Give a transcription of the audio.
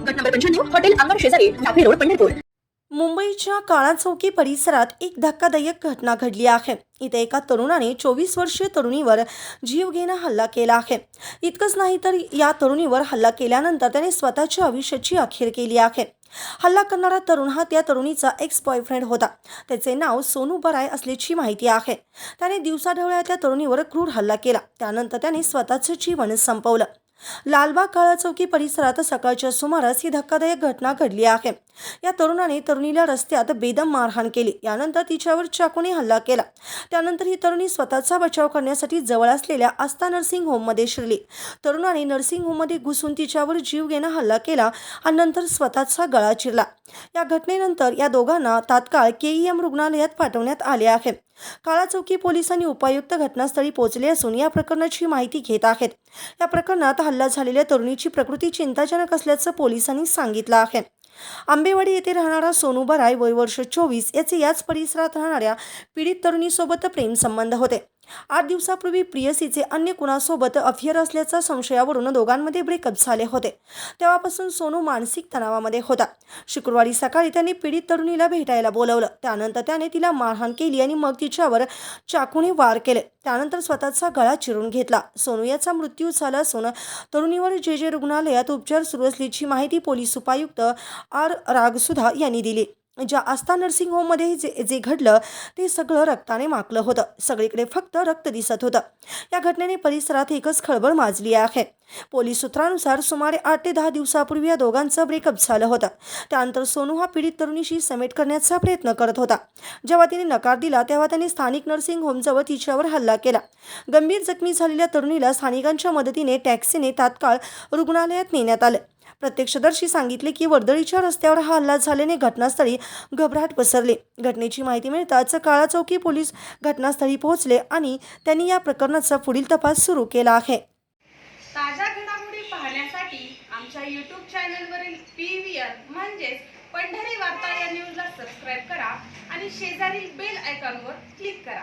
गट नंबर पंच्याण्णव हॉटेल अंगण शेजारी लाखी रोड पंढरपूर. मुंबईच्या काळा चौकी परिसरात एक धक्कादायक घटना घडली आहे. इथे एका तरुणाने चोवीस वर्षीय तरुणीवर जीवघेणा हल्ला केला आहे. इतकंच नाही तर या तरुणीवर हल्ला केल्यानंतर त्याने स्वतःच्या आयुष्याची अखेर केली आहे. हल्ला करणारा तरुण हा त्या तरुणीचा एक्स बॉयफ्रेंड होता. त्याचे नाव सोनू बराय असल्याची माहिती आहे. त्याने दिवसाढवळ्या त्या तरुणीवर क्रूर हल्ला केला. त्यानंतर त्याने स्वतःचं जीवन संपवलं. लालबाग काळा चौकी परिसरात सकाळच्या सुमारास ही धक्कादायक घटना घडली आहे. या तरुणाने तरुणीला रस्त्यात बेदम मारहाण केली. यानंतर तिच्यावर चाकूने हल्ला केला. त्यानंतर ही तरुणी स्वतःचा बचाव करण्यासाठी जवळ असलेल्या आस्था नर्सिंग होममध्ये शिरली. तरुणाने नर्सिंग होममध्ये घुसून तिच्यावर जीव घेणं हल्ला केला आणि नंतर स्वतःचा गळा चिरला. या घटनेनंतर या दोघांना तात्काळ केईएम रुग्णालयात पाठवण्यात आले आहे. काळा चौकी पोलिसांनी उपायुक्त घटनास्थळी पोहोचले असून या प्रकरणाची माहिती घेत आहेत. या प्रकरणात हल्ला झालेल्या तरुणीची प्रकृती चिंताजनक असल्याचं पोलिसांनी सांगितलं आहे. आंबेवाडी येथे राहणारा सोनू बराय वय वर्ष चोवीस याचे याच परिसरात राहणाऱ्या पीडित तरुणीसोबत प्रेमसंबंध होते. आठ दिवसापूर्वी प्रियसीचे अन्य कुणासोबत अफेअर असल्याच्या संशयावरून दोघांमध्ये ब्रेकअप झाले होते. तेव्हापासून सोनू मानसिक तणावामध्ये होता. शुक्रवारी सकाळी त्याने पीडित तरुणीला भेटायला बोलवलं. त्यानंतर त्याने तिला मारहाण केली आणि मग तिच्यावर चाकूने वार केले. त्यानंतर स्वतःचा गळा चिरून घेतला. सोनू याचा मृत्यू झाला असून तरुणीवर जे जे रुग्णालयात उपचार सुरू असल्याची माहिती पोलीस उपायुक्त आर रागसुधा यांनी दिली. ज्या आस्था नर्सिंग होममध्ये जे जे घडलं ते सगळं रक्ताने माकलं होतं. सगळीकडे फक्त रक्त दिसत होतं. या घटनेने परिसरात एकच खळबळ माजली आहे. पोलीस सूत्रानुसार सुमारे आठ ते दहा दिवसापूर्वी या दोघांचं ब्रेकअप झालं होतं. त्यानंतर सोनू हा पीडित तरुणीशी समेट करण्याचा प्रयत्न करत होता. जेव्हा तिने नकार दिला तेव्हा त्याने स्थानिक नर्सिंग होमजवळ तिच्यावर हल्ला केला. गंभीर जखमी झालेल्या तरुणीला स्थानिकांच्या मदतीने टॅक्सीने तात्काळ रुग्णालयात नेण्यात आलं. प्रत्यक्षदर्शी सांगितले की वर्दळीच्या रस्त्यावर हा हल्ला झाल्याने घटनास्थळी घबराट पसरली. घटनेची माहिती मिळताच काळा चौकी पोलीस घटनास्थळी पोहोचले आणि त्यांनी या प्रकरणाचा पुढील तपास सुरू केला आहे. ताज्या घडामोडी पाहण्यासाठी आमच्या यूट्यूब चॅनलवरील पी व्ही आर म्हणजेच पंढरी वार्ता या न्यूजला सबस्क्राईब करा आणि शेजारील बेल आयकॉनवर क्लिक करा.